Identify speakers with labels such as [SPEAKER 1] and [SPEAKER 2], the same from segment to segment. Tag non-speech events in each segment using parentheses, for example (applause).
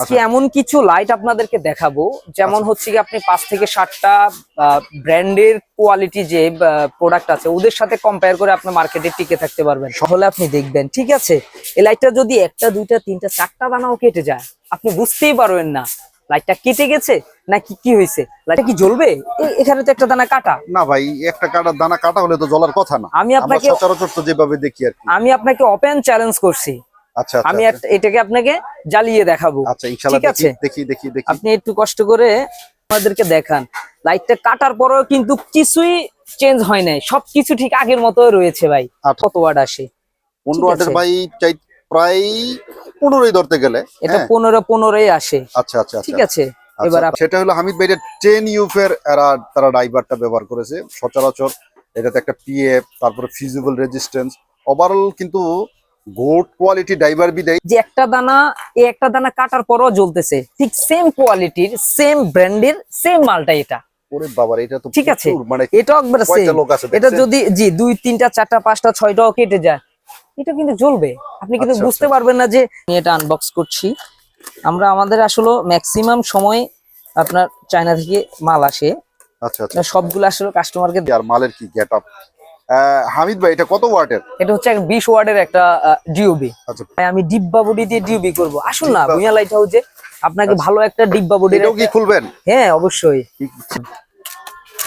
[SPEAKER 1] আজকে এমন কিছু লাইট আপনাদেরকে দেখাবো। যেমন হচ্ছে কি আপনি পাঁচ থেকে ষাটটা ব্র্যান্ডের কোয়ালিটি যে প্রোডাক্ট আছে ওদের সাথে কম্পেয়ার করে আপনি মার্কেটে টিকে থাকতে পারবেন। তাহলে আপনি দেখবেন ঠিক আছে? এই লাইটটা যদি একটা দুইটা তিনটা চারটা দানাও কেটে যায় আপনি বুঝতেই পারবেন না লাইটটা কেটে গেছে নাকি কি হয়েছে? লাইটটা কি জ্বলবে? এখানে তো একটা দানা কাটা।
[SPEAKER 2] না ভাই একটা কাটা দানা কাটা হলে তো জ্বলার কথা না।
[SPEAKER 1] আমি আপনাকে
[SPEAKER 2] সচরাচর যেভাবে দেখি আর কি।
[SPEAKER 1] আমি আপনাকে ওপেন চ্যালেঞ্জ করছি।
[SPEAKER 2] আচ্ছা আচ্ছা,
[SPEAKER 1] আমি
[SPEAKER 2] আচ্ছা।
[SPEAKER 1] এটাকে আপনাকে জ্বালিয়ে দেখাবো।
[SPEAKER 2] আচ্ছা ইনশাআল্লাহ
[SPEAKER 1] ঠিক
[SPEAKER 2] দেখি
[SPEAKER 1] আছে।
[SPEAKER 2] দেখি দেখি দেখি।
[SPEAKER 1] আপনি একটু কষ্ট করে আমাদেরকে দেখান। লাইটটা কাটার পরেও কিন্তু কিছুই চেঞ্জ হয় নাই। সবকিছু ঠিক আগের মতো রয়েছে ভাই।
[SPEAKER 2] আচ্ছা।
[SPEAKER 1] কত ওয়াট আসে?
[SPEAKER 2] পনেরো
[SPEAKER 1] ঠিক
[SPEAKER 2] ওয়াটের ভাই চাই প্রায় পনেরোই ধরতে গেলে
[SPEAKER 1] এটা
[SPEAKER 2] হ্যাঁ?
[SPEAKER 1] পনেরো পনেরোই আসে।
[SPEAKER 2] আচ্ছা আচ্ছা
[SPEAKER 1] ঠিক আছে? এবার
[SPEAKER 2] সেটা হলো হামিদ ভাই টেন ইউফের এরা তারা ড্রাইভারটা ব্যবহার করেছে। সচরাচর এটাতে একটা পিএফ তারপরে ফিজিবল রেজিস্ট্যান্স ওভারঅল কিন্তু গোড কোয়ালিটি ড্রাইভার বিদায়।
[SPEAKER 1] যে একটা দানা এই একটা দানা কাটার পরও জ্বলতেছে। ঠিক সেম কোয়ালিটির সেম ব্র্যান্ডের সেম মালটা এটা।
[SPEAKER 2] ওরে বাবার এটা তো
[SPEAKER 1] ঠিক আছে।
[SPEAKER 2] মানে
[SPEAKER 1] একবার এটা যদি জি দুই তিনটা চারটা পাঁচটা ছয়টাও কেটে যায় এটা কিন্তু জ্বলবে। আপনি কিন্তু
[SPEAKER 2] আচ্ছা,
[SPEAKER 1] বুঝতে
[SPEAKER 2] আচ্ছা।
[SPEAKER 1] পারবেন না যে আমি এটা আনবক্স করছি। আমরা আমাদের আসলে ম্যাক্সিমাম সময় আপনার চায়না থেকে মাল আসে।
[SPEAKER 2] আচ্ছা আচ্ছা।
[SPEAKER 1] সবগুলো আসলে কাস্টমারকে
[SPEAKER 2] আর মালের কি গেট আপ হামিদ ভাই এটা কত ওয়াটের?
[SPEAKER 1] এটা হচ্ছে একটা বিশ ওয়ার্ডের একটা ডিওবি
[SPEAKER 2] আচ্ছা।
[SPEAKER 1] আমি ডিব্বা বডি দিয়ে ডিওবি করব। আসুন না ভুইয়া লাইট হাউসে আপনাকে
[SPEAKER 2] আচ্ছা।
[SPEAKER 1] ভালো একটা ডিব্বা বডির
[SPEAKER 2] এটাও কি খুলবেন?
[SPEAKER 1] হ্যাঁ অবশ্যই।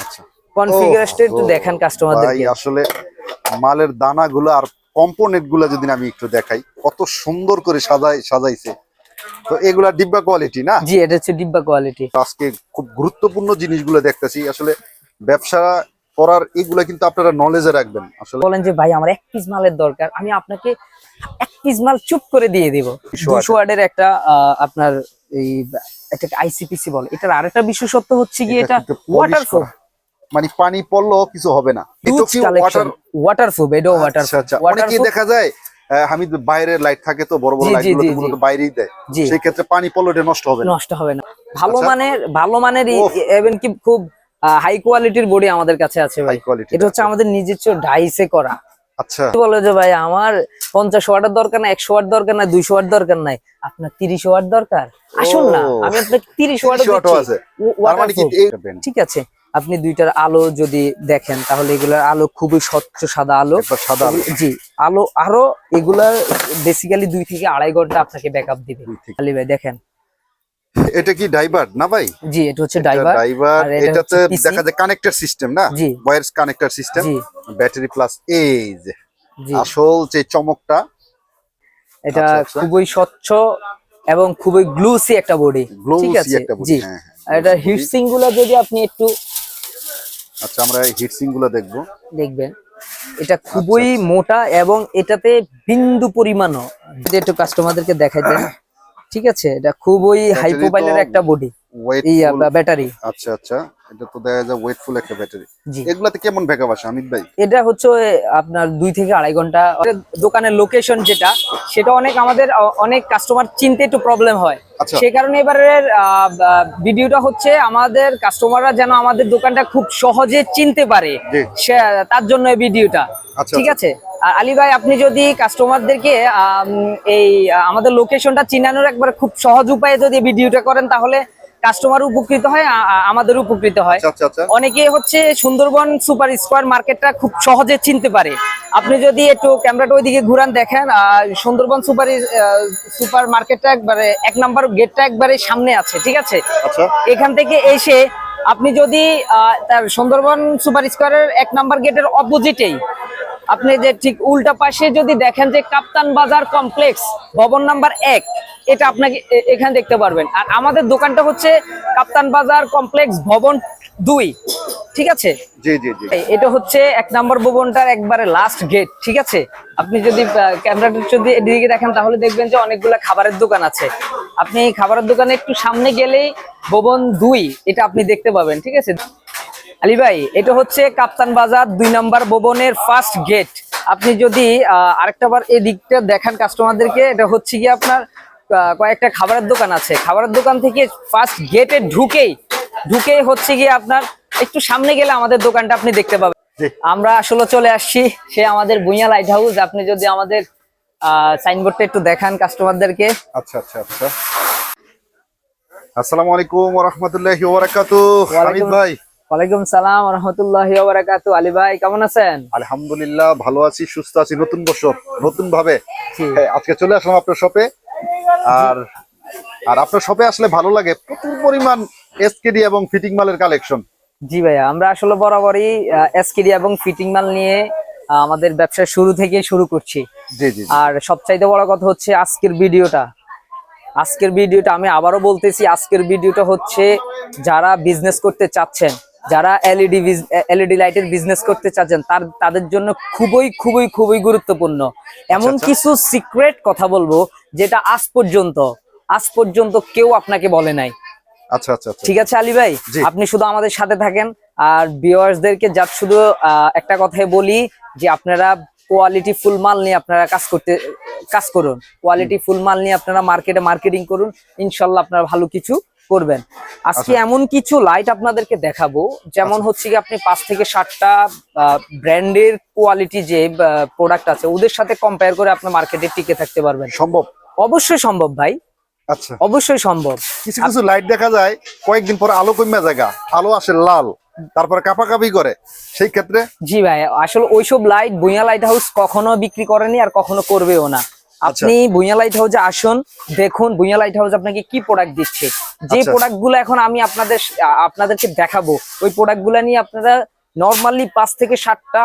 [SPEAKER 2] আচ্ছা।
[SPEAKER 1] কনফিগারেশনটা একটু দেখান
[SPEAKER 2] ভাই
[SPEAKER 1] কাস্টমারদেরকে
[SPEAKER 2] আসলে মালের দানাগুলো আর কম্পোনেন্টগুলা যদি আমি একটু দেখাই কত সুন্দর করে সাজাই সাজাইছে। তো এগুলা ডিব্বা কোয়ালিটি না?
[SPEAKER 1] জি এটা হচ্ছে ডিব্বা কোয়ালিটি
[SPEAKER 2] আজকে খুব গুরুত্বপূর্ণ জিনিসগুলো দেখতেছি। আসলে ব্যবসা করার এগুলা কিন্তু আপনারা নলেজে রাখবেন। আসলে
[SPEAKER 1] বলেন যে ভাই আমার এক পিস মালের দরকার। আমি আপনাকে এক পিস মাল চুপ করে দিয়ে দিব।
[SPEAKER 2] 200
[SPEAKER 1] দুশো ওয়ার্ডের একটা আপনার এই এটাকে আইসিপিসি বলে। এটার আরেকটা বিশেষত্ব হচ্ছে কি এটা ওয়াটারপ্রুফ
[SPEAKER 2] মানে পানি পড়লেও কিছু হবে না। এটা কি ওয়াটার
[SPEAKER 1] ওয়াটারপ্রুফ এটাও ওয়াটার
[SPEAKER 2] আচ্ছা আচ্ছা। অনেকেই দেখা যায় হামিদ বাইরের লাইট থাকে তো বড় বড়
[SPEAKER 1] জি,
[SPEAKER 2] লাইট
[SPEAKER 1] জি,
[SPEAKER 2] গুলো
[SPEAKER 1] জি,
[SPEAKER 2] তো মূলত বাইরেই দেয়। সেই ক্ষেত্রে পানি পড়লে নষ্ট হবে না।
[SPEAKER 1] নষ্ট হবে না। ভালো
[SPEAKER 2] আচ্ছা।
[SPEAKER 1] মানের ভালো মানের। এভেন কি খুব হাই কোয়ালিটির বডি আমাদের কাছে আছে ভাই। এটা হচ্ছে আমাদের নিজস্ব ডাইসে করা।
[SPEAKER 2] আচ্ছা।
[SPEAKER 1] বলে যে ভাই আমার পঞ্চাশ ওয়াটের দরকার না একশো ওয়াট দরকার না দুইশো ওয়াট দরকার নাই। আপনার তিরিশ ওয়াট দরকার? আসুন না আমি আপনাকে তিরিশ ওয়াট
[SPEAKER 2] 30 ওয়াটও আছে। তার মানে
[SPEAKER 1] ঠিক আছে আপনি দুইটার আলো যদি দেখেন তাহলে এগুলার আলো খুবই স্বচ্ছ সাদা আলো।
[SPEAKER 2] সাদা আলো।
[SPEAKER 1] জি আলো আরও এগুলার বেসিক্যালি দুই থেকে আড়াই ঘণ্টা আপনাকে ব্যাকআপ দিবে। আলী ভাই দেখেন।
[SPEAKER 2] এটা কি ড্রাইভার? না ভাই?
[SPEAKER 1] জি এটা হচ্ছে আর এটা
[SPEAKER 2] এটাতে দেখা যায় কানেক্টর সিস্টেম না?
[SPEAKER 1] জি।
[SPEAKER 2] Wires connector system battery plus এই যে
[SPEAKER 1] জি।
[SPEAKER 2] আসল যে চমকটা
[SPEAKER 1] এটা
[SPEAKER 2] আচ্ছা, আচ্ছা।
[SPEAKER 1] খুবই স্বচ্ছ এবং খুবই গ্লুসি একটা বডি ঠিক
[SPEAKER 2] গ্লোসি
[SPEAKER 1] আছে? জি।
[SPEAKER 2] হ্যাঁ
[SPEAKER 1] আর এটা হিটসিংগুলো যদি আপনি একটু
[SPEAKER 2] আচ্ছা আমরা হিটসিংগুলো দেখব।
[SPEAKER 1] দেখবেন। এটা খুবই
[SPEAKER 2] আচ্ছা,
[SPEAKER 1] মোটা এবং এটাতে বিন্দু পরিমাণও। যদি একটু কাস্টমারদেরকে দেখাই দেন। ঠিক আছে? এটা খুবই হাই প্রোফাইলের একটা বডি
[SPEAKER 2] ওয়েট
[SPEAKER 1] ব্যাটারি।
[SPEAKER 2] আচ্ছা আচ্ছা। এটা তো দেখা যায় ওয়েটফুল একটা ব্যাটারি। এগুলাতে কেমন ব্যাকআপ আসে অমিত ভাই?
[SPEAKER 1] এটা হচ্ছে আপনার দুই থেকে আড়াই ঘণ্টা। দোকানের লোকেশন যেটা সেটা অনেক আমাদের অনেক কাস্টমার চিনতে একটু প্রবলেম হয়।
[SPEAKER 2] আচ্ছা।
[SPEAKER 1] সে কারণে এবারের ভিডিওটা হচ্ছে আমাদের কাস্টমাররা যেন আমাদের দোকানটা খুব সহজে চিনতে পারে। তার জন্য এই ভিডিওটা
[SPEAKER 2] আচ্ছা
[SPEAKER 1] ঠিক আছে? আর আলী ভাই আপনি যদি কাস্টমারদেরকে এই আমাদের লোকেশনটা চিনানোর একবার খুব সহজ উপায়ে যদি ভিডিওটা করেন তাহলে কাস্টমার উপকৃত হয় আমাদের উপকৃত হয়।
[SPEAKER 2] আচ্ছা আচ্ছা আচ্ছা।
[SPEAKER 1] অনেকে হচ্ছে সুন্দরবন সুপার স্কোয়ার মার্কেটটা খুব সহজে চিনতে পারে। আপনি যদি একটু ক্যামেরাটা ওইদিকে ঘুরান দেখেন সুন্দরবন সুপার সুপার মার্কেটটা একবারে এক নাম্বার গেটটা একবারে সামনে আছে ঠিক আছে? এখান থেকে এসে আপনি যদি তার সুন্দরবন সুপার স্কোয়ারের এক নাম্বার গেটের অপোজিটেই আপনি যে ঠিক উল্টা পাশে যদি দেখেন যে কাপ্তান বাজার কমপ্লেক্স ভবন নাম্বার এক এটা আপনাকে এখানে দেখতে পারবেন। আর আমাদের দোকানটা হচ্ছে কাপ্তান বাজার কমপ্লেক্স ভবন দুই। ঠিক আছে?
[SPEAKER 2] জি জি জি।
[SPEAKER 1] এটা হচ্ছে এক নম্বর ভবনটার একবারে লাস্ট গেট ঠিক আছে? আপনি যদি ক্যামেরাটা যদি এদিকে দেখেন তাহলে দেখবেন যে অনেকগুলা খাবারের দোকান আছে। আপনি এই খাবারের দোকানে একটু সামনে গেলেই ভবন দুই এটা আপনি দেখতে পাবেন ঠিক আছে? আলী ভাই এটা হচ্ছে কাপ্তান বাজার দুই নম্বর ভবনের ফার্স্ট গেট আপনি যদি আরেকটা বার এই দিকটা দেখান কাস্টমারদেরকে এটা হচ্ছে কি আপনার কয়েকটা খাবারের দোকান আছে। খাবারের দোকান থেকে ফার্স্ট গেটে ঢুকেই ঢুকেই হচ্ছে গিয়ে আপনার একটু সামনে গেলে আমাদের দোকানটা আপনি দেখতে পাবেন। আমরা আসলে চলে আসছি সে আমাদের ভুইয়া লাইট হাউস আপনি যদি আমাদের সাইনবোর্ডটা একটু দেখান কাস্টমারদেরকে
[SPEAKER 2] আচ্ছা আচ্ছা আচ্ছা। আসসালামু আলাইকুম রহমতুল্লাহি ওবারাকাতু
[SPEAKER 1] ওয়ালাইকুম-
[SPEAKER 2] হামিদ ভাই।
[SPEAKER 1] ওয়ালাইকুম সালাম রহমতুল্লাহ বারাকাতু। আলী ভাই কেমন আছেন?
[SPEAKER 2] আলহামদুলিল্লাহ ভালো আছি সুস্থ আছি নতুন বছর নতুন ভাবে হ্যাঁ, আজকে চলে আসলাম আপনার শপে আর আর আপনার শপে আসলে ভালো লাগে। প্রচুর পরিমাণ এসকেডি এবং ফিটিং মালের কালেকশন
[SPEAKER 1] জি ভাইয়া আমরা আসলে বরাবরই এসকেডি এবং ফিটিং মাল নিয়ে আমাদের ব্যবসা শুরু থেকে শুরু করছি।
[SPEAKER 2] জি জি জি।
[SPEAKER 1] আর সবচাইতে বড় কথা হচ্ছে আজকের ভিডিওটা। আজকের ভিডিওটা আমি আবারও বলতেছি আজকের ভিডিওটা হচ্ছে যারা বিজনেস করতে চাচ্ছেন যারা এলইডি এলইডি লাইটের বিজনেস করতে চাচ্ছেন তার তাদের জন্য খুবই খুবই খুবই গুরুত্বপূর্ণ। এমন
[SPEAKER 2] আচ্ছা।
[SPEAKER 1] কিছু সিক্রেট কথা বলব যেটা আজ পর্যন্ত আজ পর্যন্ত কেউ আপনাকে বলে নাই।
[SPEAKER 2] আচ্ছা আচ্ছা আচ্ছা।
[SPEAKER 1] ঠিক আছে আলী ভাই? আপনি শুধু আমাদের সাথে থাকেন আর ভিউয়ার্সদেরকে যা শুধু আহ, একটা কথাই বলি যে আপনারা কোয়ালিটি ফুল মাল নিয়ে আপনারা কাজ করতে কাজ করুন। কোয়ালিটি ফুল মাল নিয়ে আপনারা মার্কেটে মার্কেটিং করুন। ইনশাল্লাহ আপনারা ভালো কিছু করবেন। আজকে
[SPEAKER 2] আচ্ছা।
[SPEAKER 1] এমন কিছু লাইট আপনাদেরকে দেখাবো। যেমন হচ্ছে কি আপনি পাঁচ থেকে সাতটা ব্র্যান্ডের কোয়ালিটি যে প্রোডাক্ট আছে ওদের সাথে কম্পেয়ার করে আপনি মার্কেটে টিকে থাকতে পারবেন।
[SPEAKER 2] সম্ভব?
[SPEAKER 1] অবশ্যই সম্ভব ভাই।
[SPEAKER 2] আচ্ছা।
[SPEAKER 1] অবশ্যই সম্ভব।
[SPEAKER 2] কিছু কিছু লাইট দেখা যায় কয়েকদিন পরে আলো কমে জায়গা আলো আসে লাল তারপরে কাপাকাপি করে। সেই ক্ষেত্রে
[SPEAKER 1] জি ভাই আসলে ওইসব লাইট ভুইয়া লাইট হাউস কখনো বিক্রি করেনি আর কখনো করবেও না।
[SPEAKER 2] আচ্ছা।
[SPEAKER 1] আপনি ভুইয়া লাইট হাউসে আসুন দেখুন ভুইয়া লাইট হাউস আপনাকে কি প্রোডাক্ট দিচ্ছে। যে
[SPEAKER 2] আচ্ছা।
[SPEAKER 1] প্রোডাক্টগুলো এখন আমি আপনাদের আপনাদেরকে দেখাবো ওই প্রোডাক্টগুলা নিয়ে আপনারা নর্মালি পাঁচ থেকে সাতটা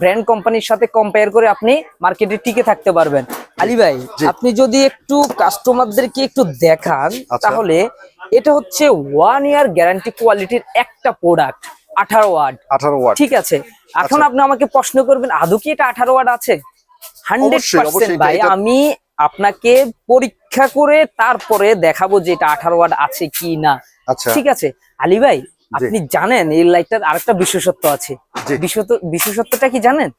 [SPEAKER 1] ব্র্যান্ড কোম্পানির সাথে কম্পেয়ার করে আপনি মার্কেটে টিকে থাকতে পারবেন। আলী ভাই আপনি যদি একটু কাস্টমারদেরকে একটু দেখান
[SPEAKER 2] আচ্ছা।
[SPEAKER 1] তাহলে এটা হচ্ছে ওয়ান ইয়ার গ্যারান্টি কোয়ালিটির একটা প্রোডাক্ট আঠারো ওয়ার্ড
[SPEAKER 2] আঠারো ওয়াট
[SPEAKER 1] ঠিক আছে? এখন
[SPEAKER 2] আচ্ছা।
[SPEAKER 1] আপনি আমাকে প্রশ্ন করবেন আদৌ কি এটা আঠারো ওয়ার্ড আছে? হান্ড্রেড
[SPEAKER 2] অবশ্যই, অবশ্যই
[SPEAKER 1] পার্সেন্ট ভাই আমি আপনাকে পরীক্ষা করে তারপরে দেখাবো যে এটা আঠারো ওয়াট আছে কি না।
[SPEAKER 2] আচ্ছা।
[SPEAKER 1] ঠিক আছে? আলী ভাই আপনি জানেন এই লাইটটার আরেকটা বিশেষত্ব আছে। বিশেষত্বটা কি জানেন?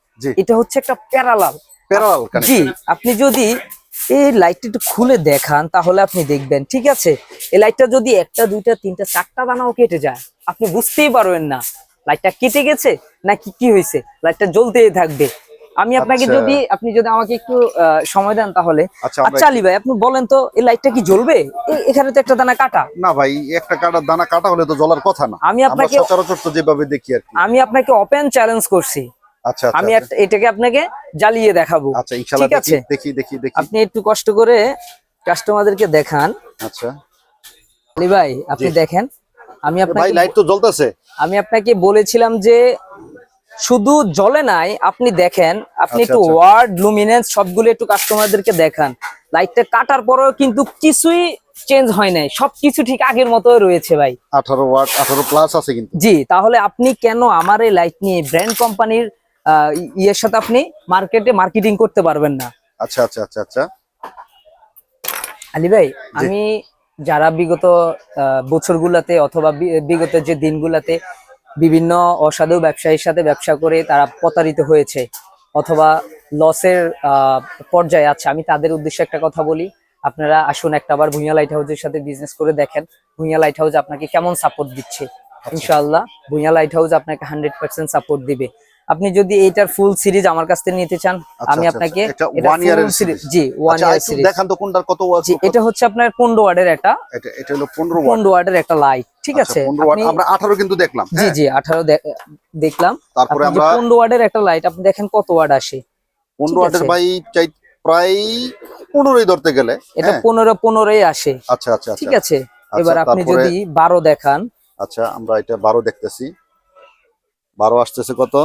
[SPEAKER 1] এটা হচ্ছে একটা প্যারালাল
[SPEAKER 2] প্যারালাল
[SPEAKER 1] জি আপনি যদি এই লাইটটা একটু খুলে দেখান তাহলে আপনি দেখবেন ঠিক আছে? এই লাইটটা যদি একটা দুইটা তিনটা চারটা দানাও কেটে যায় আপনি বুঝতেই পারবেন না। লাইটটা কেটে গেছে নাকি কি হয়েছে? লাইটটা জ্বলতেই থাকবে। আমি আপনাকে
[SPEAKER 2] আচ্ছা।
[SPEAKER 1] যদি আপনি যদি আমাকে একটু সময় দেন তাহলে।
[SPEAKER 2] আচ্ছা
[SPEAKER 1] আচ্ছা আলী ভাই আপনি বলেন তো এই লাইটটা কি জ্বলবে? এখানে তো একটা দানা কাটা।
[SPEAKER 2] না ভাই একটা কাটার দানা কাটা হলে তো জ্বলার কথা না।
[SPEAKER 1] আমি আপনাকে
[SPEAKER 2] সচরাচর তো যেভাবে দেখি আর কি।
[SPEAKER 1] আমি আপনাকে ওপেন চ্যালেঞ্জ করছি।
[SPEAKER 2] আচ্ছা আচ্ছা,
[SPEAKER 1] আমি এটাকে আপনাকে জ্বালিয়ে দেখাবো।
[SPEAKER 2] আচ্ছা ইনশাআল্লাহ দেখি দেখি দেখি দেখি।
[SPEAKER 1] আপনি একটু কষ্ট করে কাস্টমারদেরকে দেখান।
[SPEAKER 2] আচ্ছা।
[SPEAKER 1] আলী ভাই আপনি দেখেন। আমি
[SPEAKER 2] ভাই লাইট তো জ্বলতেছে।
[SPEAKER 1] আমি আপনাকে বলেছিলাম যে শুধু জলে নাই আপনি দেখেন আপনি
[SPEAKER 2] আচ্ছা,
[SPEAKER 1] একটু
[SPEAKER 2] আচ্ছা।
[SPEAKER 1] ওয়ার্ড লুমিনেন্স সবগুলো একটু কাস্টমারদেরকে দেখান। লাইটটা কাটার পরেও কিন্তু কিছুই চেঞ্জ হয় নাই সবকিছু ঠিক আগের মতোই রয়েছে ভাই।
[SPEAKER 2] আঠারো ওয়াট আঠারো প্লাস আছে কিন্তু।
[SPEAKER 1] জি তাহলে আপনি কেন আমার এই লাইট নিয়ে ব্র্যান্ড কোম্পানির ইয়ের সাথে আপনি মার্কেটে মার্কেটিং করতে পারবেন না?
[SPEAKER 2] আচ্ছা আচ্ছা আচ্ছা আচ্ছা।
[SPEAKER 1] আলী ভাই আমি যারা বিগত বছরগুলাতে অথবা বিগত যে দিনগুলাতে বিভিন্ন অসাধু ব্যবসায়ীর সাথে ব্যবসা করে তারা প্রতারিত হয়েছে অথবা লসের পর্যায়ে আছে। আমি তাদের উদ্দেশ্যে একটা কথা বলি। আপনারা আসুন একটা বার ভুঁইয়া লাইট হাউসের সাথে বিজনেস করে দেখেন। ভুঁইয়া লাইট হাউস আপনাকে কেমন সাপোর্ট দিচ্ছে? ইনশাআল্লাহ ভুঁইয়া লাইট হাউস আপনাকে হান্ড্রেড পার্সেন্ট সাপোর্ট দিবে। আপনি যদি এইটার ফুল সিরিজ আমার কাছ থেকে নিতে চান
[SPEAKER 2] আচ্ছা,
[SPEAKER 1] আমি
[SPEAKER 2] আচ্ছা,
[SPEAKER 1] আপনাকে full series-
[SPEAKER 2] series।
[SPEAKER 1] জি ওয়ান ইয়ার সিরিজ
[SPEAKER 2] দেখান তো কোনটার কত ওয়াট
[SPEAKER 1] এটা হচ্ছে আপনার পনেরো ওয়ার্ডের একটা
[SPEAKER 2] এটা এটা হলো পনেরো ওয়াট।
[SPEAKER 1] পনেরো ওয়ার্ডের একটা লাইট ঠিক
[SPEAKER 2] আচ্ছা,
[SPEAKER 1] আছে?
[SPEAKER 2] 15 ওয়াট। আমরা আঠারো কিন্তু দেখলাম।
[SPEAKER 1] জি
[SPEAKER 2] হ্যাঁ?
[SPEAKER 1] জি আঠারো দেখলাম।
[SPEAKER 2] তারপরে আমরা
[SPEAKER 1] পনেরো ওয়ার্ডের একটা লাইট আপনি দেখেন কত ওয়ার্ড আসে।
[SPEAKER 2] পনেরো
[SPEAKER 1] ঠিক
[SPEAKER 2] ওয়াটের
[SPEAKER 1] আছে।
[SPEAKER 2] চাই প্রায় পনেরোই ধরতে গেলে
[SPEAKER 1] এটা
[SPEAKER 2] হ্যাঁ?
[SPEAKER 1] পনেরো পনেরোই আসে।
[SPEAKER 2] আচ্ছা আচ্ছা আচ্ছা।
[SPEAKER 1] ঠিক আছে? এবার আপনি যদি বারো দেখান।
[SPEAKER 2] আচ্ছা আমরা এটা বারো দেখতেছি। বারো আসতেছে কত?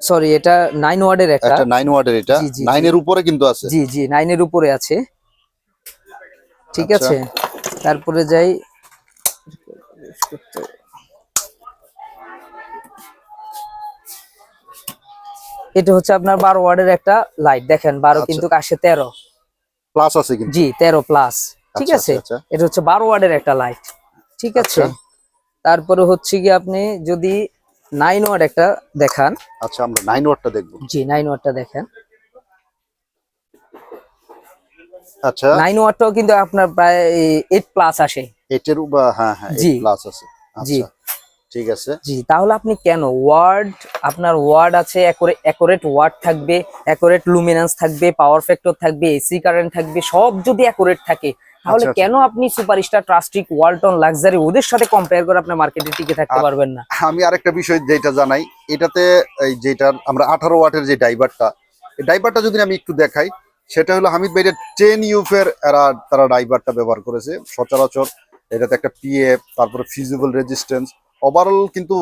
[SPEAKER 1] সরি এটা নাইন ওয়ার্ডের একটা।
[SPEAKER 2] একটা নাইন ওয়ার্ডের এটা। নাইনের উপরে কিন্তু আছে।
[SPEAKER 1] জি জি নাইনের উপরে আছে। ঠিক
[SPEAKER 2] আচ্ছা।
[SPEAKER 1] আছে? তারপরে যাই। এটা হচ্ছে আপনার বারো ওয়ার্ডের একটা লাইট দেখেন বারো
[SPEAKER 2] আচ্ছা।
[SPEAKER 1] কিন্তু আসে তেরো।
[SPEAKER 2] প্লাস আছে কিন্তু।
[SPEAKER 1] জি তেরো প্লাস ঠিক
[SPEAKER 2] আচ্ছা,
[SPEAKER 1] আছে। এটা হচ্ছে বারো ওয়ার্ডের একটা লাইট ঠিক আছে। তারপরে হচ্ছে কি আপনি যদি নাইন ওয়ার্ড একটা দেখান।
[SPEAKER 2] আচ্ছা আমরা নাইন ওয়াটটা দেখব।
[SPEAKER 1] জি নাইন ওয়ার্ডটা দেখেন।
[SPEAKER 2] আচ্ছা।
[SPEAKER 1] নাইন কিন্তু আপনার প্রায় এইট প্লাস আসে।
[SPEAKER 2] হ্যাঁ হ্যাঁ
[SPEAKER 1] জি।
[SPEAKER 2] প্লাস আছে।
[SPEAKER 1] জি।
[SPEAKER 2] আচ্ছা ঠিক আছে।
[SPEAKER 1] জি তাহলে আপনি কেন ওয়ার্ড আপনার ওয়ার্ড আছে অ্যাকোরেট ওয়ার্ড থাকবে অ্যাকোরেট লুমিনেন্স থাকবে পাওয়ার ফ্যাক্টর থাকবে এসি কারেন্ট থাকবে সব যদি অ্যাকোরেট থাকে তাহলে
[SPEAKER 2] আচ্ছা, আচ্ছা।
[SPEAKER 1] কেন আপনি সুপারস্টার ট্রাস্টিক ওয়ালটন লাক্সারি ওদের সাথে কম্পেয়ার করে আপনার মার্কেটে টিকে থাকতে পারবেন না
[SPEAKER 2] আমি আরেকটা বিষয় যেটা জানাই এটাতে এই যেটা আমরা আঠারো ওয়াটের যে ড্রাইভারটা এই ড্রাইভারটা যদি আমি একটু দেখাই সেটা হলো হামিদ ভাই টেন ইউফের এরা তারা ড্রাইভারটা ব্যবহার করেছে সচরাচর এটাতে একটা পিএফ তারপরে ফিজিবল রেজিস্ট্যান্স ওভারঅল কিন্তু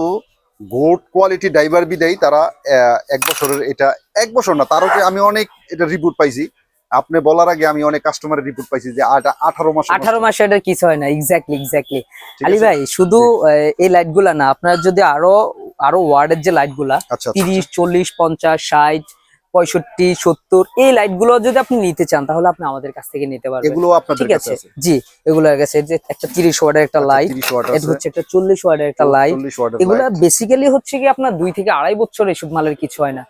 [SPEAKER 2] গোড কোয়ালিটি ড্রাইভার বিদেই তারা এক বছরের এটা এক বছর না তারও আমি অনেক এটা রিপোর্ট পাইছি আপনি বলার আগে আমি অনেক কাস্টমারের রিপোর্ট পাইছি যে আঠারো মাস
[SPEAKER 1] আঠারো মাসে এটা কিছু হয় না এক্স্যাক্টলি এক্স্যাক্টলি আলী ভাই শুধু এই লাইটগুলা না আপনার যদি আরও আরও ওয়ার্ডের যে লাইটগুলা
[SPEAKER 2] আচ্ছা আচ্ছা,
[SPEAKER 1] তিরিশ চল্লিশ পঞ্চাশ ষাট পঁয়ষট্টি সত্তর এই লাইটগুলো যদি আপনি নিতে চান তাহলে আপনি আমাদের কাছ থেকে নিতে পারবেন।
[SPEAKER 2] এগুলো
[SPEAKER 1] ঠিক আছে? জি এগুলোর কাছে যে একটা তিরিশ ওয়ার্ডের একটা লাইট এটা হচ্ছে একটা চল্লিশ ওয়ার্ডের একটা লাইট
[SPEAKER 2] 40 ওয়াটের
[SPEAKER 1] এগুলা বেসিক্যালি হচ্ছে কি আপনার দুই থেকে আড়াই বছর এসব মালের কিছু হয় না।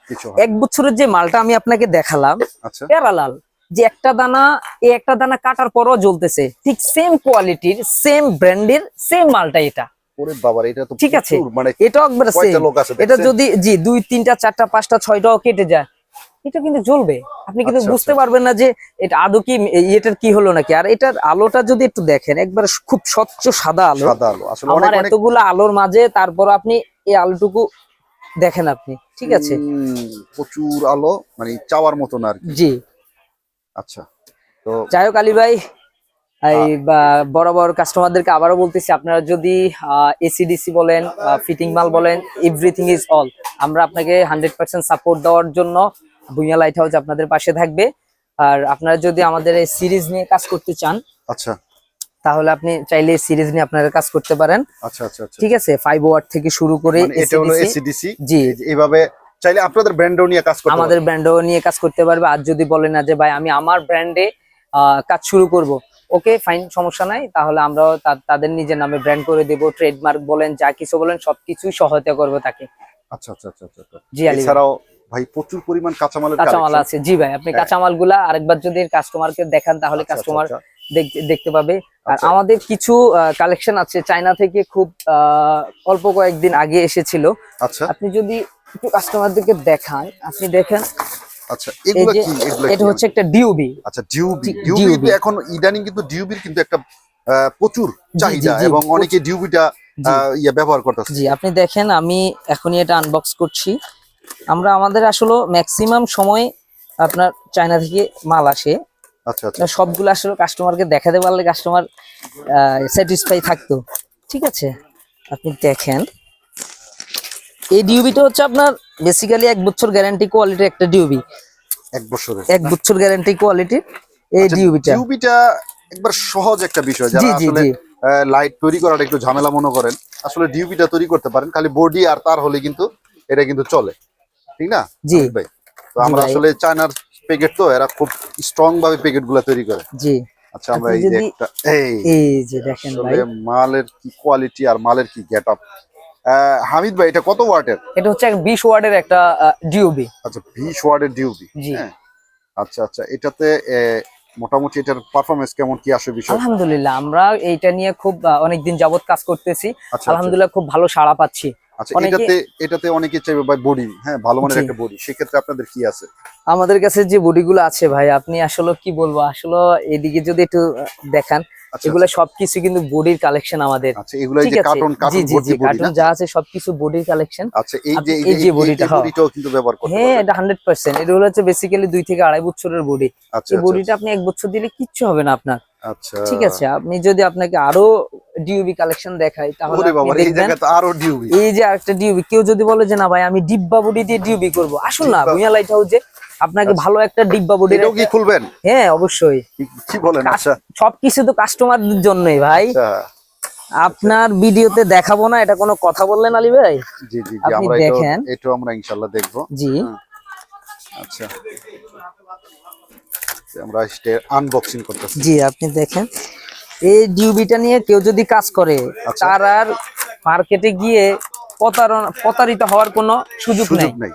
[SPEAKER 1] এক বছরের যে মালটা আমি আপনাকে দেখালাম
[SPEAKER 2] আচ্ছা।
[SPEAKER 1] প্যারালাল। যে একটা দানা এই একটা দানা কাটার পরও জ্বলতেছে। ঠিক সেম কোয়ালিটির সেম ব্র্যান্ডের সেম মালটা এটা। ঠিক আছে।
[SPEAKER 2] মানে
[SPEAKER 1] এটা যদি জি দুই তিনটা চারটা পাঁচটা ছয়টাও কেটে যায় এটা কিন্তু জ্বলবে। আপনি কিন্তু
[SPEAKER 2] আচ্ছা,
[SPEAKER 1] বুঝতে
[SPEAKER 2] আচ্ছা।
[SPEAKER 1] পারবেন না যে এটা আদৌ কি এটার কি হলো নাকি? আর এটার আলোটা যদি একটু দেখেন একবার খুব স্বচ্ছ সাদা আলো।
[SPEAKER 2] আলো।
[SPEAKER 1] আমার এতগুলো আলোর মাঝে তারপর আপনি এই আলোটুকু দেখেন আপনি। ঠিক আছে?
[SPEAKER 2] প্রচুর আলো মানে চাওয়ার মতন আর
[SPEAKER 1] জি।
[SPEAKER 2] আচ্ছা তো
[SPEAKER 1] যাই হোক আলী ভাই এই বা বরাবর কাস্টমারদেরকে আবারও বলতেছি আপনারা যদি এসিডিসি বলেন ফিটিং মাল বলেন এভরিথিং ইজ অল আমরা আপনাকে হান্ড্রেড পার্সেন্ট সাপোর্ট দেওয়ার জন্য ভুইয়া লাইট হাউস আপনাদের পাশে থাকবে। আর আপনারা যদি আমাদের এই সিরিজ নিয়ে কাজ করতে চান
[SPEAKER 2] আচ্ছা।
[SPEAKER 1] তাহলে আপনি চাইলে সিরিজ নিয়ে আপনারা কাজ করতে পারেন।
[SPEAKER 2] আচ্ছা আচ্ছা আচ্ছা।
[SPEAKER 1] ঠিক আছে? ফাইভ ওয়াট থেকে শুরু করে
[SPEAKER 2] মানে এটা হলো এসিডিসি
[SPEAKER 1] জি।
[SPEAKER 2] এইভাবে চাইলে আপনাদের ব্র্যান্ডও নিয়ে কাজ করতে
[SPEAKER 1] আমাদের ব্র্যান্ডও নিয়ে কাজ করতে পারবে। আর যদি বলে না যে ভাই আমি আমার ব্র্যান্ডে কাজ শুরু করব। ওকে ফাইন সমস্যা নাই। তাহলে আমরাও তাদের নিজের নামে ব্র্যান্ড করে দেব। ট্রেডমার্ক বলেন যা কিছু বলেন সবকিছুই সহায়তা করব তাকে।
[SPEAKER 2] আচ্ছা আচ্ছা আচ্ছা আচ্ছা আচ্ছা।
[SPEAKER 1] জি।
[SPEAKER 2] এছাড়াও ভাই প্রচুর পরিমাণ কাঁচামালের
[SPEAKER 1] কাঁচামাল আছে। জি ভাই আপনি
[SPEAKER 2] হ্যাঁ।
[SPEAKER 1] কাঁচামালগুলা আরেকবার যদি কাস্টমারকে দেখান তাহলে
[SPEAKER 2] আচ্ছা, আচ্ছা,
[SPEAKER 1] কাস্টমার
[SPEAKER 2] আচ্ছা।
[SPEAKER 1] দেখতে পাবে। আর। আমাদের কিছু কালেকশন আছে। চায়না থেকে খুব অল্প কয়েকদিন আগে এসেছিল।
[SPEAKER 2] আচ্ছা।
[SPEAKER 1] আপনি যদি একটু কাস্টমারদেরকে দেখান। আপনি দেখেন।
[SPEAKER 2] আচ্ছা এগুলো কি? এগুলো
[SPEAKER 1] এটা হচ্ছে একটা ডিউবি
[SPEAKER 2] আচ্ছা ডিউবি ডিউবি এখন ইদানিং কিন্তু ডিউবির কিন্তু একটা প্রচুর চাহিদা এবং অনেকে ডিউবিটা। ইয়ে ব্যবহার করতেছে।
[SPEAKER 1] জি আপনি দেখেন আমি এখনই এটা আনবক্স করছি। আমরা আমাদের আসলে ম্যাক্সিমাম সময় আপনার চায়না থেকে মাল আসে।
[SPEAKER 2] আচ্ছা আচ্ছা।
[SPEAKER 1] সবগুলো আসলে কাস্টমারকে দেখাতে পারলে কাস্টমার স্যাটিসফাই থাকতো। ঠিক আছে? আপনি দেখেন। এই ডিউবিটা হচ্ছে আপনার বেসিক্যালি এক বছর গ্যারান্টি কোয়ালিটির একটা ডিউবি
[SPEAKER 2] এক বছর
[SPEAKER 1] এক বছর গ্যারান্টি কোয়ালিটি এই
[SPEAKER 2] আচ্ছা,
[SPEAKER 1] ডিউবিটা
[SPEAKER 2] ডিউবিটা একবার সহজ একটা বিষয় যারা আসলে লাইট তৈরি করাটা একটু ঝামেলা মনে করেন আসলে ডিউবিটা তৈরি করতে পারেন খালি বডি আর তার হলে কিন্তু এটা কিন্তু চলে। ঠিক না?
[SPEAKER 1] জি।
[SPEAKER 2] ভাই তো আমরা আসলে চায়নার প্যাকেট তো এরা খুব স্ট্রং ভাবে প্যাকেটগুলা তৈরি করে।
[SPEAKER 1] জি।
[SPEAKER 2] আচ্ছা আমরা এই যে একটা এই
[SPEAKER 1] যে দেখেন ভাই।
[SPEAKER 2] মালের কি কোয়ালিটি আর মালের কি গেট আপ হামিদ ভাই এটা কত ওয়াটের?
[SPEAKER 1] এটা হচ্ছে এক বিশ ওয়ার্ডের একটা ডিউবি
[SPEAKER 2] আচ্ছা বিশ ওয়াটের ডিউবি
[SPEAKER 1] জি।
[SPEAKER 2] হ্যাঁ। আচ্ছা আচ্ছা এটাতে মোটামুটি এটার পারফরমেন্স কেমন কি আসে বিষয়?
[SPEAKER 1] আলহামদুলিল্লাহ আমরা এইটা নিয়ে খুব অনেকদিন যাবত কাজ করতেছি।
[SPEAKER 2] আচ্ছা আচ্ছা।
[SPEAKER 1] আলহামদুলিল্লাহ খুব ভালো সাড়া পাচ্ছি।
[SPEAKER 2] আচ্ছা এটাতে এটাতে অনেকে চাইবে ভাই বডি হ্যাঁ ভালো মানের একটা বডি সেক্ষেত্রে আপনাদের কি আছে?
[SPEAKER 1] আমাদের কাছে যে বডিগুলো আছে ভাই আপনি আসলে কি বলব? আসলে এদিকে যদি একটু দেখান। এগুলো সবকিছু কিন্তু বডির কালেকশন আমাদের।
[SPEAKER 2] আচ্ছা এগুলো এই যে
[SPEAKER 1] আছে।
[SPEAKER 2] কার্টুন
[SPEAKER 1] জি
[SPEAKER 2] কার্টুন
[SPEAKER 1] জি
[SPEAKER 2] ভর্তি
[SPEAKER 1] জি
[SPEAKER 2] বডি
[SPEAKER 1] কার্টুন যা আছে সবকিছু বডির কালেকশন
[SPEAKER 2] আচ্ছা এই যে
[SPEAKER 1] এই যে বডিটা, হ্যাঁ।
[SPEAKER 2] বডিটাও কিন্তু ব্যবহার করতে
[SPEAKER 1] হ্যাঁ এটা হলো হচ্ছে বেসিক্যালি দুই থেকে আড়াই বছরের বডি।
[SPEAKER 2] আচ্ছা
[SPEAKER 1] এই
[SPEAKER 2] আচ্ছা,
[SPEAKER 1] বডিটা আপনি এক বছর দিলে কিচ্ছু হবে না আপনার।
[SPEAKER 2] আচ্ছা।
[SPEAKER 1] ঠিক আছে আপনি যদি আপনাকে আরও ডিউবি কালেকশন দেখাই তাহলে
[SPEAKER 2] এই
[SPEAKER 1] দেখবেন
[SPEAKER 2] আরও ডিউবি
[SPEAKER 1] এই যে আরেকটা ডিউবি কেউ যদি বলে যে না ভাই আমি ডিব্বা বডি দিয়ে ডিউবি করব। আসুন না ভুইয়া লাইট হাউসে আপনাকে
[SPEAKER 2] আচ্ছা।
[SPEAKER 1] ভালো একটা ডিব্বা বডির
[SPEAKER 2] এটাও কি খুলবেন?
[SPEAKER 1] হ্যাঁ অবশ্যই।
[SPEAKER 2] কি- বলেন? আচ্ছা।
[SPEAKER 1] সবকিছু তো কাস্টমারদের জন্যই ভাই।
[SPEAKER 2] আচ্ছা।
[SPEAKER 1] আপনার ভিডিওতে দেখাবো না এটা কোনো কথা বললেন আলী ভাই?
[SPEAKER 2] জি জি
[SPEAKER 1] আপনি দেখেন।
[SPEAKER 2] এটাও আমরা ইনশাআল্লাহ দেখব।
[SPEAKER 1] জি।
[SPEAKER 2] আচ্ছা। আমরা আনবক্সিং করতেছি।
[SPEAKER 1] জি আপনি দেখেন। এই ডিউবিটা নিয়ে কেউ যদি কাজ করে
[SPEAKER 2] আচ্ছা।
[SPEAKER 1] তার আর মার্কেটে গিয়ে প্রতারণা প্রতারিত হওয়ার কোনো সুযোগ নেই।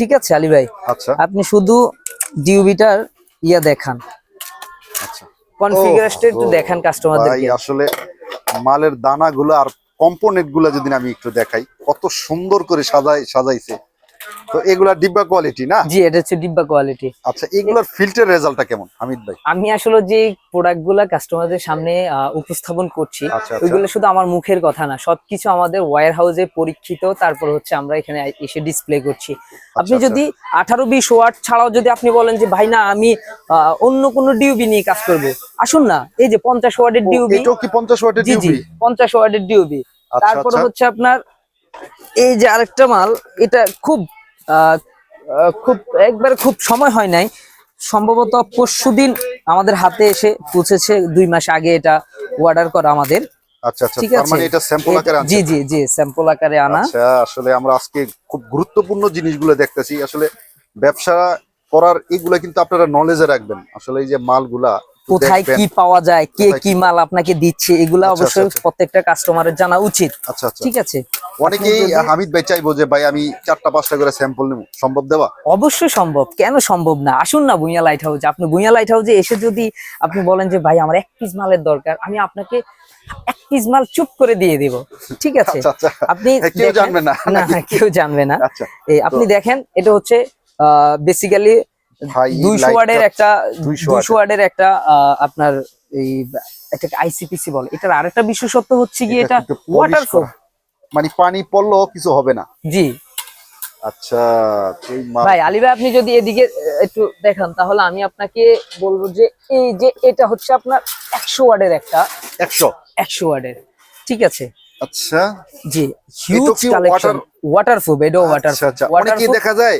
[SPEAKER 1] ঠিক আছে আলী ভাই?
[SPEAKER 2] আচ্ছা।
[SPEAKER 1] আপনি শুধু ডিউবিটার ইয়া দেখান।
[SPEAKER 2] আচ্ছা।
[SPEAKER 1] কনফিগারেশনটা একটু দেখান কাস্টমারদেরকে
[SPEAKER 2] আসলে মালের দানাগুলো আর কম্পোনেন্টগুলো যদি আমি একটু দেখাই কত সুন্দর করে সাজাই সাজাইছে। তো এগুলা ডিব্বা কোয়ালিটি না?
[SPEAKER 1] জি এটা হচ্ছে ডিব্বা কোয়ালিটি
[SPEAKER 2] আচ্ছা এগুলোর ফিল্টার রেজাল্টটা কেমন হামিদ ভাই?
[SPEAKER 1] আমি আসলে যে প্রোডাক্টগুলা কাস্টমারদের সামনে উপস্থাপন করছি
[SPEAKER 2] আচ্ছা আচ্ছা।
[SPEAKER 1] ওইগুলো শুধু আমার মুখের কথা না সবকিছু আমাদের ওয়্যার হাউসে পরীক্ষিত তারপর হচ্ছে আমরা এখানে এসে ডিসপ্লে করছি। আপনি
[SPEAKER 2] আচ্ছা।
[SPEAKER 1] যদি আঠারো বিশ ওয়াট ছাড়াও যদি আপনি বলেন যে ভাই না আমি অন্য কোনো ডিউবি নিয়ে কাজ করব। আসুন না এই যে পঞ্চাশ ওয়াটের ডিউবি
[SPEAKER 2] এটাও কি পঞ্চাশ ওয়াটের ডিউবি
[SPEAKER 1] পঞ্চাশ ওয়াটের ডিউবি তারপরে হচ্ছে আপনার এই যে আরেকটা মাল এটা খুব খুব একবার খুব সময় হয় নাই। সম্ভবত পরশুদিন আমাদের হাতে এসে পৌঁছেছে দুই মাস আগে এটা অর্ডার করা আমাদের।
[SPEAKER 2] আচ্ছা আচ্ছা তার মানে এটা স্যাম্পল আকারে
[SPEAKER 1] এটা- জি জি জি স্যাম্পল আকারে আনা।
[SPEAKER 2] আচ্ছা আসলে আমরা আজকে খুব গুরুত্বপূর্ণ জিনিসগুলো দেখতেছি। আসলে ব্যবসা করার এগুলা কিন্তু আপনারা নলেজে রাখবেন। আসলে এই যে মালগুলা
[SPEAKER 1] কোথায় কি পাওয়া যায় কে কি মাল আপনাকে দিচ্ছে এগুলো
[SPEAKER 2] আচ্ছা,
[SPEAKER 1] অবশ্যই
[SPEAKER 2] আচ্ছা, আচ্ছা।
[SPEAKER 1] প্রত্যেকটা কাস্টমারের জানা উচিত।
[SPEAKER 2] আচ্ছা
[SPEAKER 1] ঠিক আছে?
[SPEAKER 2] অনেকেই হামিদ ভাই চাইব যে ভাই আমি চারটা পাঁচটা করে স্যাম্পল নেব সম্ভব দেওয়া?
[SPEAKER 1] অবশ্যই সম্ভব। কেন সম্ভব না? আসুন না ভুইয়া লাইট হাউসে আপনি ভুইয়া লাইট হাউসে এসে যদি আপনি বলেন যে ভাই আমার এক পিস মালের দরকার আমি আপনাকে এক পিস মাল চুপ করে দিয়ে দেব। ঠিক আছে? আপনি
[SPEAKER 2] কেউ
[SPEAKER 1] দেখেন-
[SPEAKER 2] জানবে না।
[SPEAKER 1] না না, কেউ জানবে না। এই আপনি দেখেন এটা হচ্ছে বেসিক্যালি দুইশো ওয়ার্ডের একটা
[SPEAKER 2] 200
[SPEAKER 1] দুইশো ওয়ার্ডের। একটা আপনার এই এটাকে আইসিপিসি বলে। এটার আরেকটা বিশেষত্ব হচ্ছে কি এটা
[SPEAKER 2] কিন্তু polish
[SPEAKER 1] ওয়াটার
[SPEAKER 2] মানে পানি পড়লেও কিছু হবে না।
[SPEAKER 1] জি।
[SPEAKER 2] আচ্ছা
[SPEAKER 1] ভাই আলী ভাই আপনি যদি এদিকে একটু দেখান তাহলে আমি আপনাকে বলব যে এই যে এটা হচ্ছে আপনার একশো ওয়ার্ডের একটা।
[SPEAKER 2] একশো?
[SPEAKER 1] একশো ওয়ার্ডের। ঠিক আছে?
[SPEAKER 2] আচ্ছা।
[SPEAKER 1] জি হিউজ কালেকশন ওয়াটার প্রুফ এটাও ওয়াটার
[SPEAKER 2] আচ্ছা আচ্ছা অনেকেই দেখা যায়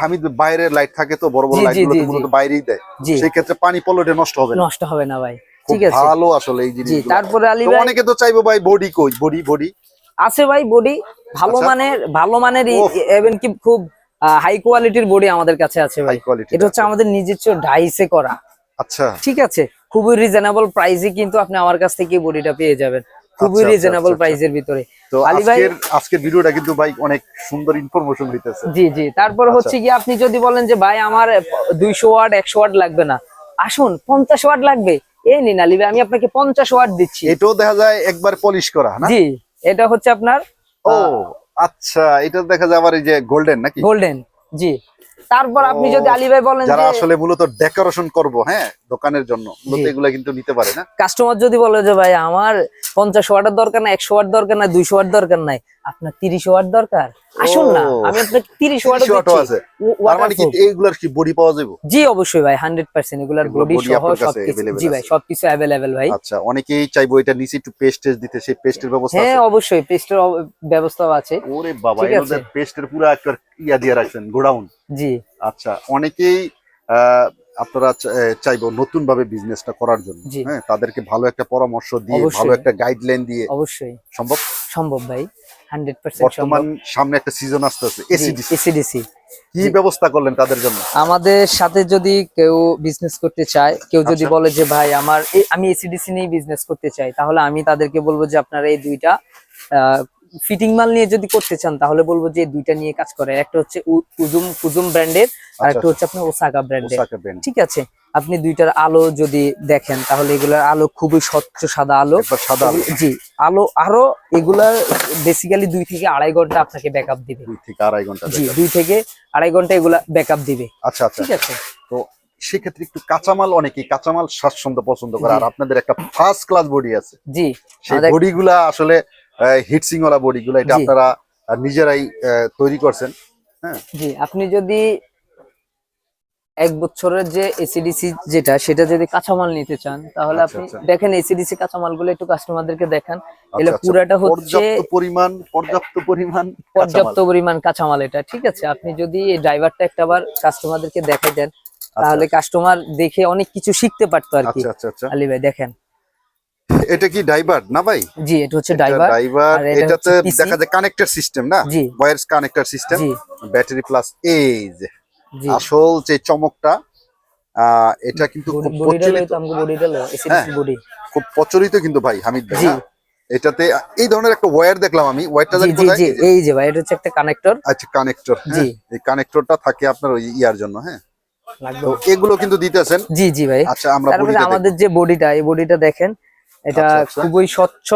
[SPEAKER 2] হামিদ বাইরের লাইট থাকে তো বড় বড়
[SPEAKER 1] লাইটগুলো
[SPEAKER 2] তো মূলত বাইরেই দেয়। সেই ক্ষেত্রে পানি পড়লে নষ্ট হবে
[SPEAKER 1] নষ্ট হবে না ভাই। ঠিক আছে।
[SPEAKER 2] ভালো আসলে এই
[SPEAKER 1] জি
[SPEAKER 2] জিনিস
[SPEAKER 1] তারপরে আলী ভাই
[SPEAKER 2] অনেকে তো চাইব ভাই বডি কই? বডি বডি
[SPEAKER 1] আছে ভাই বডি ভালো
[SPEAKER 2] আচ্ছা।
[SPEAKER 1] মানের ভালো মানের ইভেন কি খুব হাই কোয়ালিটির বডি আমাদের কাছে আছে ভাই। এটা হচ্ছে আমাদের নিজস্ব ডাইসে করা।
[SPEAKER 2] আচ্ছা।
[SPEAKER 1] ঠিক আছে? খুবই রিজনেবল প্রাইসে কিন্তু আপনি আমার কাছ থেকে বডিটা পেয়ে যাবেন। খুবই
[SPEAKER 2] আচ্ছা, আচ্ছা,
[SPEAKER 1] রিজনেবল
[SPEAKER 2] আচ্ছা,
[SPEAKER 1] প্রাইসের ভিতরে।
[SPEAKER 2] তো আজকের আজকের ভিডিওটা কিন্তু ভাই অনেক সুন্দর ইনফরমেশন দিতেছে।
[SPEAKER 1] জি জি। তারপর
[SPEAKER 2] আচ্ছা।
[SPEAKER 1] হচ্ছে কি আপনি যদি বলেন যে ভাই আমার দুইশো ওয়াট একশো ওয়াট লাগবে না। আসুন পঞ্চাশ ওয়াট লাগবে। এই নিন আলী ভাই আমি আপনাকে পঞ্চাশ ওয়াট দিচ্ছি।
[SPEAKER 2] এটাও দেখা যায় একবার পলিশ করা না?
[SPEAKER 1] জি এটা হচ্ছে আপনার
[SPEAKER 2] ও আচ্ছা এটা দেখা যায় আবার এই যে গোল্ডেন নাকি?
[SPEAKER 1] গোল্ডেন জি। তারপর আপনি যদি আলী ভাই বলেন
[SPEAKER 2] যারা আসলে মূলত ডেকোরেশন করব হ্যাঁ দোকানের জন্য মূলত। এগুলা কিন্তু নিতে পারে না?
[SPEAKER 1] কাস্টমার যদি বলে যে ভাই আমার পঞ্চাশ ওয়াটের দরকার না একশো ওয়াট দরকার না দুইশো ওয়াট দরকার নাই আপনার তিরিশ ওয়াট দরকার? আসুন না আমি আপনাকে তিরিশ ওয়াট
[SPEAKER 2] 30 ওয়াটও আছে। তার মানে কি এইগুলার কি বডি পাওয়া যাবে
[SPEAKER 1] জি অবশ্যই ভাই হান্ড্রেড পার্সেন্ট এগুলার
[SPEAKER 2] এগুলোর
[SPEAKER 1] বডি সহ সবকিছু। জি ভাই। সবকিছু অ্যাভেলেবেল ভাই।
[SPEAKER 2] আচ্ছা অনেকেই চাইব এটা নিচে একটু পেস্ট টেস্ট দিতে সেই পেস্টের ব্যবস্থা আছে?
[SPEAKER 1] হ্যাঁ অবশ্যই পেস্টের ব্যবস্থা আছে।
[SPEAKER 2] ওরে বাবা। এদের পেস্টের পুরো একটা ইয়া দিয়ে রাখছেন গোডাউন।
[SPEAKER 1] জি।
[SPEAKER 2] আচ্ছা অনেকেই আপনারা চাইব নতুন ভাবে বিজনেসটা করার জন্য। হ্যাঁ তাদেরকে ভালো একটা পরামর্শ দিয়ে ভালো একটা গাইডলাইন দিয়ে
[SPEAKER 1] অবশ্যই।
[SPEAKER 2] সম্ভব?
[SPEAKER 1] সম্ভব ভাই
[SPEAKER 2] বর্তমান সামনে একটা সিজন আসতেছে এসিডিসি
[SPEAKER 1] এসিডিসি
[SPEAKER 2] কি ব্যবস্থা করলেন তাদের জন্য?
[SPEAKER 1] আমাদের সাথে যদি কেউ বিজনেস করতে চায় কেউ যদি
[SPEAKER 2] আচ্ছা।
[SPEAKER 1] বলে যে ভাই আমার আমি এসিডিসি নিয়ে বিজনেস করতে চাই তাহলে আমি তাদেরকে বলব যে আপনারা এই দুইটা ফিটিং মাল নিয়ে যদি করতে চান তাহলে বলব যে দুইটা নিয়ে কাজ করে। একটা হচ্ছে কুজুম কুজুম ব্র্যান্ডের আর একটা হচ্ছে আপনার ওসাকা ব্র্যান্ডের। ঠিক আছে? আপনি দুইটার আলো যদি দেখেন তাহলে এগুলার আলো খুবই স্বচ্ছ সাদা আলো।
[SPEAKER 2] সাদা আলো,
[SPEAKER 1] জি আলো আরও এগুলার বেসিক্যালি দুই থেকে আড়াই ঘণ্টা আপনাকে ব্যাকআপ দিবে।
[SPEAKER 2] দুই থেকে আড়াই ঘণ্টা
[SPEAKER 1] জি দুই থেকে আড়াই ঘণ্টা এগুলা ব্যাকআপ দিবে।
[SPEAKER 2] আচ্ছা আচ্ছা।
[SPEAKER 1] ঠিক আছে?
[SPEAKER 2] তো সেক্ষেত্রে একটু কাঁচামাল অনেকেই কাঁচামাল স্বাচ্ছন্দ্য পছন্দ করে আর আপনাদের একটা ফার্স্ট ক্লাস বডি আছে।
[SPEAKER 1] জি।
[SPEAKER 2] সেই
[SPEAKER 1] আমাদের-
[SPEAKER 2] বডি গুলা আসলে হিটসিং ওয়ালা বডি এটা আপনারা নিজেরাই তৈরি করছেন।
[SPEAKER 1] জি আপনি যদি এক বছরের যে এসিডিসি যেটা সেটা যদি কাঁচামাল নিতে চান তাহলে
[SPEAKER 2] আচ্ছা,
[SPEAKER 1] আপনি
[SPEAKER 2] আচ্ছা।
[SPEAKER 1] দেখেন এসিডিসি কাঁচামালগুলো একটু কাস্টমারদেরকে দেখান। এগুলো
[SPEAKER 2] আচ্ছা।
[SPEAKER 1] পুরাটা হচ্ছে
[SPEAKER 2] পর্যাপ্ত পরিমাণ পর্যাপ্ত পরিমাণ
[SPEAKER 1] পর্যাপ্ত
[SPEAKER 2] কাঁচামাল।
[SPEAKER 1] পরিমাণ কাঁচামাল এটা ঠিক আছে? আপনি যদি এই ড্রাইভারটা একটাবার কাস্টমারদেরকে দেখাই দেন তাহলে কাস্টমার দেখে অনেক কিছু শিখতে পারতো আর কি। আলী ভাই দেখেন।
[SPEAKER 2] এটা কি ডাইভার না ভাই?
[SPEAKER 1] জি এটা হচ্ছে ড্রাইভার আর
[SPEAKER 2] এটাতে দেখা যায় কানেক্টর সিস্টেম না? Wires connector system battery plus এই যে আসল যে চমকটা এটা কিন্তু খুব প্রচলিত।
[SPEAKER 1] বডি
[SPEAKER 2] খুব প্রচলিত কিন্তু ভাই হামিদ ভাই। হ্যাঁ? এটাতে এই ধরনের একটা ওয়্যার দেখলাম আমি ওয়্যারটা জানি কোথায় এই যে-
[SPEAKER 1] ভাই এটা হচ্ছে একটা কানেক্টর
[SPEAKER 2] আচ্ছা কানেক্টর
[SPEAKER 1] জি।
[SPEAKER 2] এই কানেক্টরটা থাকে আপনার ওই ইয়ার জন্য হ্যাঁ?
[SPEAKER 1] লাগবে।
[SPEAKER 2] এগুলো কিন্তু দিতেছেন।
[SPEAKER 1] জি জি ভাই।
[SPEAKER 2] আচ্ছা আমরা
[SPEAKER 1] আমাদের যে বডিটা এই বডিটা দেখেন এটা
[SPEAKER 2] আচ্ছা, আচ্ছা।
[SPEAKER 1] খুবই স্বচ্ছ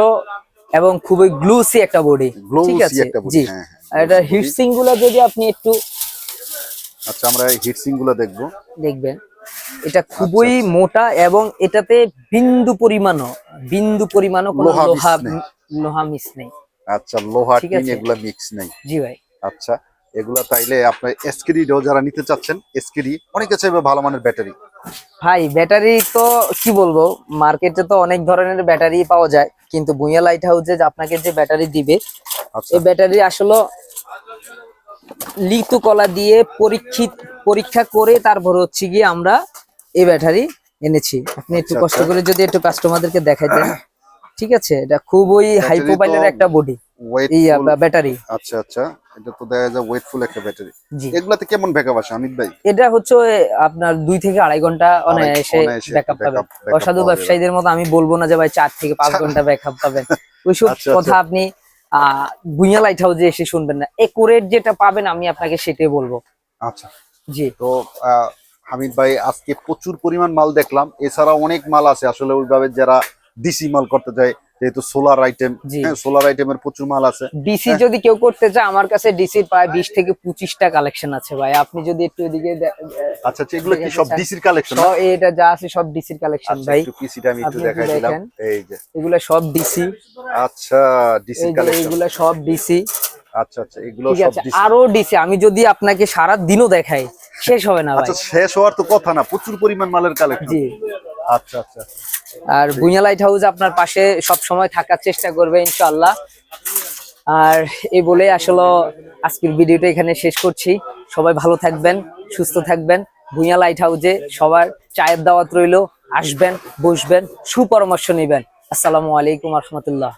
[SPEAKER 1] এবং খুবই গ্লুসি একটা বডি ঠিক আছে? জি।
[SPEAKER 2] হ্যাঁ, হ্যাঁ,
[SPEAKER 1] এটা। হিটসিংগুলো যদি আপনি একটু
[SPEAKER 2] আচ্ছা আমরা হিটসিংগুলো দেখব।
[SPEAKER 1] দেখবেন। এটা খুবই মোটা এবং এটাতে বিন্দু পরিমাণও বিন্দু পরিমাণও কোনো
[SPEAKER 2] লোহা
[SPEAKER 1] লোহা
[SPEAKER 2] মিশ নেই।
[SPEAKER 1] মিস নেই।
[SPEAKER 2] আচ্ছা লোহা
[SPEAKER 1] ঠিক
[SPEAKER 2] টিন
[SPEAKER 1] আছে।
[SPEAKER 2] এগুলা মিক্স নেই।
[SPEAKER 1] জি ভাই।
[SPEAKER 2] আচ্ছা এগুলা তাইলে আপনার এসকেডিও যারা নিতে চাচ্ছেন এসকেডি অনেকে চাইবে ভালো মানের ব্যাটারি।
[SPEAKER 1] ভাই ব্যাটারি তো কি বলব মার্কেটে তো অনেক ধরনের ব্যাটারি পাওয়া যায় কিন্তু ভুঁইয়া লাইট হাউসে আপনাকে যে ব্যাটারি দিবে
[SPEAKER 2] আচ্ছা।
[SPEAKER 1] এই ব্যাটারি আসলে লিতু কলা দিয়ে পরীক্ষিত পরীক্ষা করে তারপর হচ্ছে গিয়ে আমরা এই ব্যাটারি এনেছি। আপনি একটু
[SPEAKER 2] আচ্ছা,
[SPEAKER 1] কষ্ট
[SPEAKER 2] আচ্ছা।
[SPEAKER 1] করে যদি একটু কাস্টমারদেরকে দেখাই দেন। (clears throat) ঠিক আছে এটা খুবই হাই
[SPEAKER 2] Battery
[SPEAKER 1] প্রোফাইলের একটা বডি এই ব্যাটারি।
[SPEAKER 2] আচ্ছা আচ্ছা। এটা তো দেখা যায় ওয়েটফুল একটা ব্যাটারি। এগুলাতে কেমন ব্যাকআপ আসে অমিত ভাই?
[SPEAKER 1] এটা হচ্ছে আপনার দুই থেকে আড়াই ঘণ্টা অনায়াসে ব্যাকআপ পাবেন। অসাধু ব্যবসায়ীদের মতো আমি বলব না যে ভাই চার থেকে পাঁচ ঘণ্টা ব্যাকআপ পাবেন। ওইসব
[SPEAKER 2] আচ্ছা,
[SPEAKER 1] কথা
[SPEAKER 2] আচ্ছা।
[SPEAKER 1] আপনি আহ ভুঁইয়া লাইট হাউসে এসে শুনবেন না। একুরেট যেটা পাবেন আমি আপনাকে সেটাই বলব।
[SPEAKER 2] আচ্ছা।
[SPEAKER 1] জি।
[SPEAKER 2] তো হামিদ ভাই আজকে প্রচুর পরিমাণ মাল দেখলাম। এছাড়া অনেক মাল আছে। আসলে ওইভাবে যারা ডিসি মাল করতে চায় যেহেতু সোলার আইটেম। হ্যাঁ সোলার আইটেমের প্রচুর মাল আছে।
[SPEAKER 1] ডিসি যদি কেউ করতে চায় আমার কাছে ডিসির প্রায় বিশ থেকে পঁচিশটা কালেকশন আছে ভাই। আপনি যদি একটু এদিকে
[SPEAKER 2] আচ্ছা আচ্ছা এগুলো কি সব ডিসির কালেকশন
[SPEAKER 1] এটা যা আছে সব ডিসির কালেকশন
[SPEAKER 2] আচ্ছা
[SPEAKER 1] ভাই।
[SPEAKER 2] একটু পিসিটা আমি একটু দেখাই দিলাম। এই যে।
[SPEAKER 1] এগুলো সব ডিসি
[SPEAKER 2] আচ্ছা ডিসি কালেকশন
[SPEAKER 1] এগুলো সব ডিসি
[SPEAKER 2] আচ্ছা আচ্ছা এগুলো সব ডিসি
[SPEAKER 1] আরও ডিসি আমি যদি আপনাকে সারা দিনও দেখাই শেষ হবে না ভাই।
[SPEAKER 2] আচ্ছা শেষ হওয়ার তো কথা না প্রচুর পরিমাণ মালের কালেকশন
[SPEAKER 1] জি।
[SPEAKER 2] আচ্ছা আচ্ছা।
[SPEAKER 1] আর ভুইয়া লাইট হাউস আপনার পাশে সব সময় থাকার চেষ্টা করবে ইনশাআল্লাহ। আর এই বলে আসলে আজকের ভিডিওটা এখানে শেষ করছি। সবাই ভালো থাকবেন, সুস্থ থাকবেন। ভুইয়া লাইট হাউসে সবার চায়ের দাওয়াত রইল। আসবেন, বসবেন, সুপরামর্শ নেবেন। আসসালামু আলাইকুম রহমতুল্লাহ।